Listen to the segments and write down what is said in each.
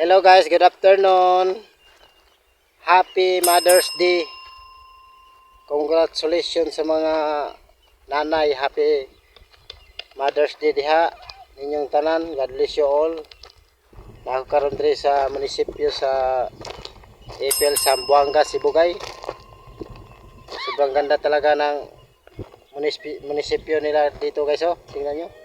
Hello guys, good afternoon. Happy Mother's Day. Congratulations sa mga nanay. Happy Mother's Day diha. Ninyong tanan, God bless you all. Nakakaroon diri sa munisipyo sa Ipil, Sambuanga, Sibugay. Sobrang ganda talaga ng munisipyo, nila dito guys oh. Tingnan nyo.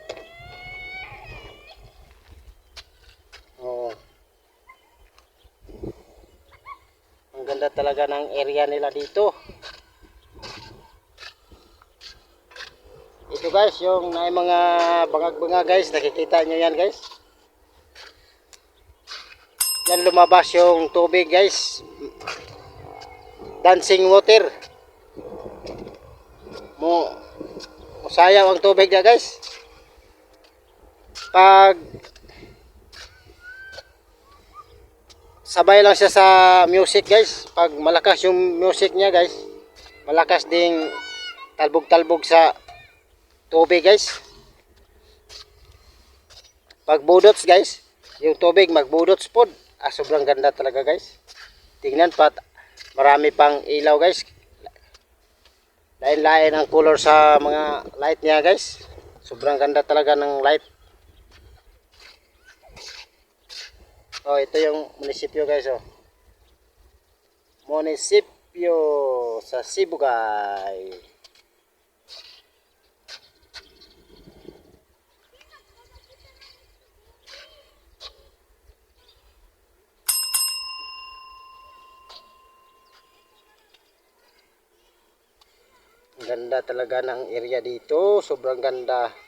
Ganda talaga ng area nila dito. Ito guys, yung na mga bangag-bangag guys, nakikita nyo yan guys. Yan lumabas yung tubig guys. Dancing water. Mo, sayaw ang tubig niya guys. Pag sabay lang siya sa music guys. Pag malakas yung music niya guys malakas ding talbog-talbog sa tubig guys. Pag budots guys. Yung tubig magbudots pod ah, sobrang ganda talaga guys. Tingnan pat marami pang ilaw guys. Lain-lain ang color sa mga light niya guys. Sobrang ganda talaga ng light Oh, ito yung munisipyo guys oh. Munisipyo sa Sibugay. Ang Ganda talaga ng area dito, sobrang ganda.